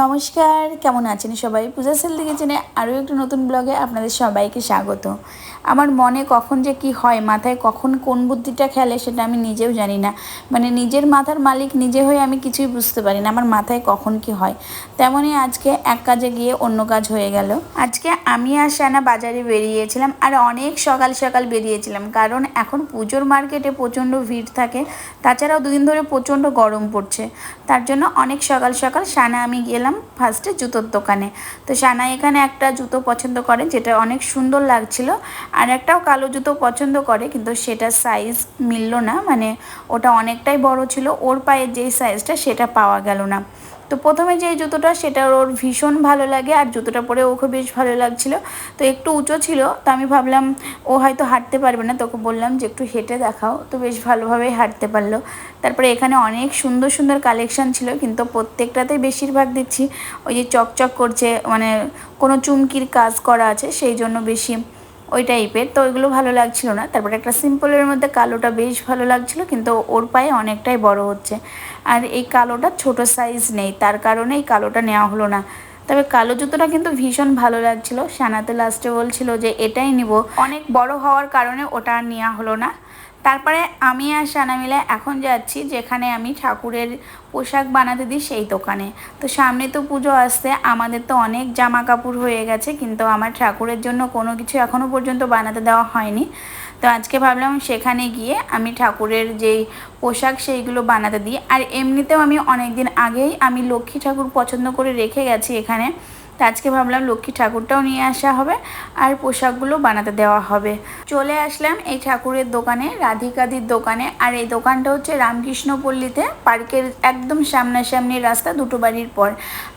নমস্কার, কেমন আছেন সবাই? পূজা সেল কিচেনে আরও একটি নতুন ব্লগে আপনাদের সবাইকে স্বাগত। আমার মনে কখন যে কি হয়, মাথায় কখন কোন বুদ্ধিটা খেলে সেটা আমি নিজেও জানি না। মানে নিজের মাথার মালিক নিজে হয়ে আমি কিছুই বুঝতে পারি না, আমার মাথায় কখন কি হয়। তেমনই আজকে এক কাজে গিয়ে অন্য কাজ হয়ে গেল। আজকে আমি আর সানা বাজারে বেরিয়েছিলাম আর অনেক সকাল সকাল বেরিয়েছিলাম। কারণ এখন পুজোর মার্কেটে প্রচণ্ড ভিড় থাকে, তাছাড়াও দুদিন ধরে প্রচণ্ড গরম পড়ছে। তার জন্য অনেক সকাল সকাল সানা আমি গেলাম ফার্স্টে জুতোর দোকানে। তো সানা এখানে একটা জুতো পছন্দ করে, যেটা অনেক সুন্দর লাগছিল। আর একটাও কালো জুতো পছন্দ করে, কিন্তু সেটা সাইজ মিলল না। মানে ওটা অনেকটাই বড় ছিল। ওর পায়ের যেই সাইজটা সেটা পাওয়া গেল না। তো প্রথমে যে জুতোটা সেটা ওর ভীষণ ভালো লাগে আর জুতোটা পরে ওকে বেশ ভালো লাগছিল। তো একটু উঁচু ছিল, তো আমি ভাবলাম ও হয়তো হাঁটতে পারবে না তোকে বললাম যে একটু হেঁটে দেখাও। তো বেশ ভালোভাবেই হাঁটতে পারল। তারপরে এখানে অনেক সুন্দর সুন্দর কালেকশান ছিল, কিন্তু প্রত্যেকটাতেই বেশিরভাগ দেখছি ওই যে চকচক করছে মানে কোনো চুমকির কাজ করা আছে, সেই জন্য বেশি ওই টাইপের তো ওইগুলো ভালো লাগছিল না। তারপরে একটা সিম্পলের মধ্যে কালোটা বেশ ভালো লাগছিল, কিন্তু ওর পায়ে অনেকটাই বড় হচ্ছে। আর এই কালোটা ছোট সাইজ নেই, তার কারণে এই কালোটা নেওয়া হলো না। তবে কালো জুতোটা কিন্তু ভীষণ ভালো লাগছিল। সানাতে লাস্টে বলছিল যে, এটাই নিব। অনেক বড় হওয়ার কারণে ওটা আর নেওয়া হলো না। তারপরে আমি আর সানা মিলে এখন যাচ্ছি, যেখানে আমি ঠাকুরের পোশাক বানাতে দিই সেই দোকানে। তো সামনে তো পুজো আসতে আমাদের তো অনেক জামা কাপড় হয়ে গেছে, কিন্তু আমার ঠাকুরের জন্য কোনো কিছু এখনও পর্যন্ত বানাতে দেওয়া হয়নি। তো আজকে ভাবলাম সেখানে গিয়ে আমি ঠাকুরের যেই পোশাক সেইগুলো বানাতে দিই। আর এমনিতেও আমি অনেক দিন আগেই আমি লক্ষ্মী ঠাকুর পছন্দ করে রেখে গেছি এখানে। তো আজকে ভাবলাম লক্ষ্মী ঠাকুরটাও নিয়ে আসা হবে আর পোশাকগুলো বানাতে দেওয়া হবে। চলে আসলাম এই ঠাকুরের দোকানে, রাধিকাদির দোকানে। আর এই দোকানটা হচ্ছে রামকৃষ্ণপল্লীতে, পার্কের একদম সামনাসামনি রাস্তা, দুটো বাড়ির পর।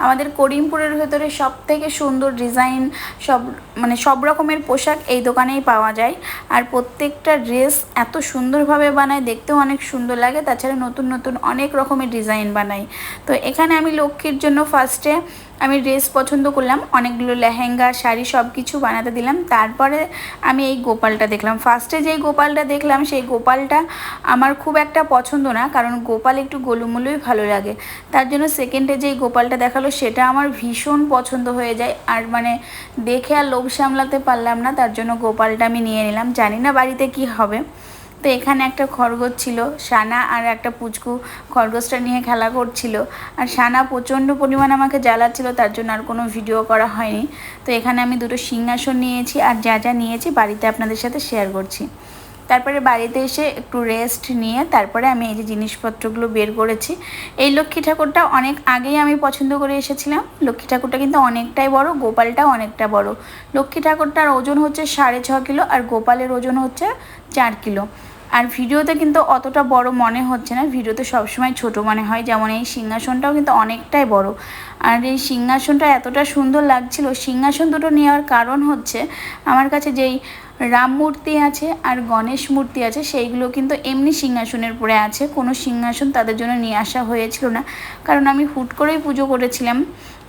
আমাদের করিমপুরের ভেতরে সব থেকে সুন্দর ডিজাইন, সব মানে সব রকমের পোশাক এই দোকানেই পাওয়া যায়। আর প্রত্যেকটা ড্রেস এত সুন্দরভাবে বানায়, দেখতেও অনেক সুন্দর লাগে। তাছাড়া নতুন নতুন অনেক রকমের ডিজাইন বানায়। তো এখানে আমি লক্ষ্মীর জন্য ফার্স্টে আমি ড্রেস পছন্দ করলাম, অনেকগুলো লেহেঙ্গা, শাড়ি সব কিছু বানাতে দিলাম। তারপরে আমি এই গোপালটা দেখলাম। ফার্স্টে যেই গোপালটা দেখলাম, সেই গোপালটা আমার খুব একটা পছন্দ না, কারণ গোপাল একটু গোলুমুলুই ভালো লাগে। তার জন্য সেকেন্ডে যেই গোপালটা দেখাল, সেটা আমার ভীষণ পছন্দ হয়ে যায়। আর মানে দেখে আর লোভ সামলাতে পারলাম না, তার জন্য গোপালটা আমি নিয়ে নিলাম। জানি না বাড়িতে কি হবে। তো এখানে একটা খরগোশ ছিল, সানা আর একটা পুচকু খরগোশটা নিয়ে খেলা করছিল। আর সানা প্রচণ্ড পরিমাণ আমাকে জ্বালাচ্ছিল, তার জন্য আর কোনো ভিডিও করা হয়নি। তো এখানে আমি দুটো সিংহাসন নিয়েছি আর যা যা নিয়েছি বাড়িতে আপনাদের সাথে শেয়ার করছি। তারপরে বাড়িতে এসে একটু রেস্ট নিয়ে তারপরে আমি এই যে জিনিসপত্রগুলো বের করেছি। এই লক্ষ্মী ঠাকুরটা অনেক আগেই আমি পছন্দ করে এসেছিলাম। লক্ষ্মী ঠাকুরটা কিন্তু অনেকটাই বড়, গোপালটাও অনেকটা বড়। লক্ষ্মী ঠাকুরটার ওজন হচ্ছে সাড়ে ছ কিলো আর গোপালের ওজন হচ্ছে চার কিলো। আর ভিডিওতে কিন্তু অতটা বড় মনে হচ্ছে না। ভিডিওতে সবসময় ছোট মনে হয়, যেমন এই সিংহাসনটাও কিন্তু অনেকটাই বড়। আর এই সিংহাসনটা এতটা সুন্দর লাগছিল, সিংহাসন দুটো নেওয়ার কারণ হচ্ছে, আমার কাছে যেই রাম মূর্তি আছে আর গণেশ মূর্তি আছে, সেইগুলো কিন্তু এমনি সিংহাসনের পরে আছে। কোনো সিংহাসন তাদের জন্য নিয়ে আসা হয়েছিল না। কারণ আমি হুট করেই পুজো করেছিলাম।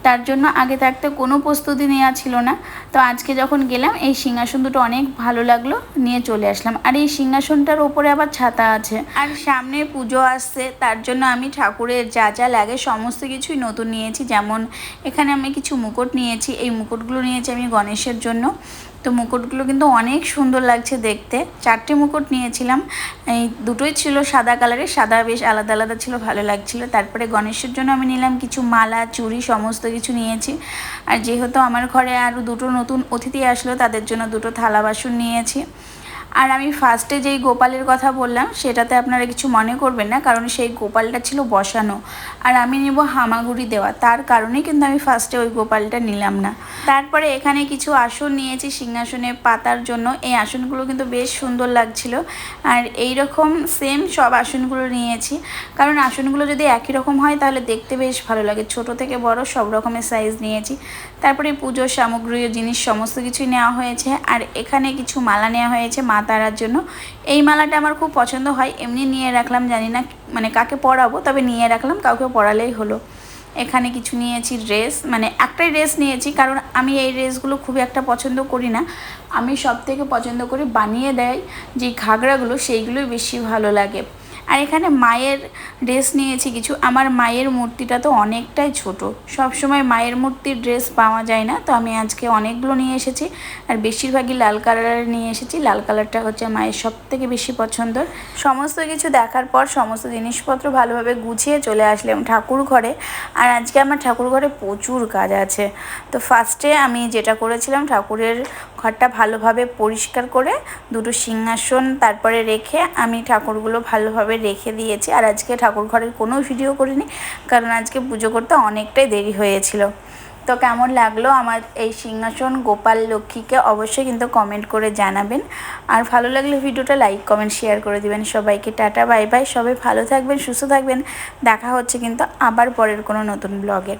তার জন্য আগে থাকতে কোনো প্রস্তুতি নেওয়া ছিল না। তো আজকে যখন গেলাম, এই সিংহাসন দুটো অনেক ভালো লাগল, নিয়ে চলে আসলাম। আর এই সিংহাসনটার ওপরে আবার ছাতা আছে। আর সামনে পুজো আসছে, তার জন্য আমি ঠাকুরের যা যা লাগে সমস্ত কিছুই নতুন নিয়েছি। যেমন এখানে আমি কিছু মুকুট নিয়েছি, এই মুকুটগুলো নিয়েছি আমি গণেশের জন্য। তো মুকুটগুলো কিন্তু অনেক সুন্দর লাগছে দেখতে। চারটে মুকুট নিয়েছিলাম। এই দুটোই ছিল সাদা কালারের সাদা বেশ আলাদা আলাদা ছিল, ভালো লাগছিল। তারপরে গণেশের জন্য আমি নিলাম কিছু মালা, চুড়ি, সমস্ত কিছু নিয়েছি। আর যেহেতু আমার ঘরে আরও দুটো নতুন অতিথি আসলো, তাদের জন্য দুটো থালা বাসন নিয়েছি। আর আমি ফার্স্টে যেই গোপালের কথা বললাম, সেটাতে আপনারা কিছু মনে করবেন না, কারণ সেই গোপালটা ছিল বসানো। আর আমি নেব হামাগুড়ি দেওয়া, তার কারণেই কিন্তু আমি ফার্স্টে ওই গোপালটা নিলাম না। তারপরে এখানে কিছু আসন নিয়েছি সিংহাসনে পাতার জন্য, এই আসনগুলো কিন্তু বেশ সুন্দর লাগছিল। আর এই রকম সেম সব আসনগুলো নিয়েছি, কারণ আসনগুলো যদি একই রকম হয়, তাহলে দেখতে বেশ ভালো লাগে। ছোট থেকে বড় সব রকমের সাইজ নিয়েছি। তারপরে পুজোর সামগ্রী জিনিস সমস্ত কিছুই নেওয়া হয়েছে, আর এখানে কিছু মালা নেওয়া হয়েছে, মা তারার জন্য। এই মালাটা আমার খুব পছন্দ হয়। এমনি নিয়ে রাখলাম, জানি না মানে কাকে পরাবো, তবে নিয়ে রাখলাম কাউকে পরালেই হলো। এখানে কিছু নিয়েছি ড্রেস মানে একটাই ড্রেস নিয়েছি, কারণ আমি এই ড্রেসগুলো খুব একটা পছন্দ করি না। আমি সব থেকে পছন্দ করি বানিয়ে দেয় যে ঘাগড়াগুলো, সেইগুলোই বেশি ভালো লাগে। আর এখানে মায়ের ড্রেস নিয়েছি কিছু। আমার মায়ের মূর্তিটা তো অনেকটাই ছোট। সব সময় মায়ের মূর্তির ড্রেস পাওয়া যায় না, তো আমি আজকে অনেকগুলো নিয়ে এসেছি। আর বেশিরভাগই লাল কালারের নিয়ে এসেছি। লাল কালারটা হচ্ছে মায়ের সব থেকে বেশি পছন্দ সমস্ত কিছু দেখার পর সমস্ত জিনিসপত্র ভালোভাবে গুছিয়ে চলে আসলাম ঠাকুর ঘরে। আর আজকে আমার ঠাকুর ঘরে প্রচুর কাজ আছে। তো ফার্স্টে আমি যেটা করেছিলাম, ঠাকুরের ঘরটা ভালোভাবে পরিষ্কার করে দুটো সিংহাসন তারপরে রেখে আমি ঠাকুরগুলো ভালোভাবে রেখে দিয়েছি। আর আজকে ঠাকুর ঘরের কোনো ভিডিও করিনি, কারণ আজকে পুজো করতে অনেকটাই দেরি হয়েছিল। তো কেমন লাগল আমার এই সিংহাসন গোপাল লক্ষ্মীকে অবশ্যই কিন্তু কমেন্ট করে জানাবেন। আর ভালো লাগলে ভিডিওটা লাইক কমেন্ট শেয়ার করে দিবেন। সবাইকে টাটা বাই বাই সবাই ভালো থাকবেন, সুস্থ থাকবেন। দেখা হচ্ছে কিন্তু আবার পরের কোনো নতুন ব্লগে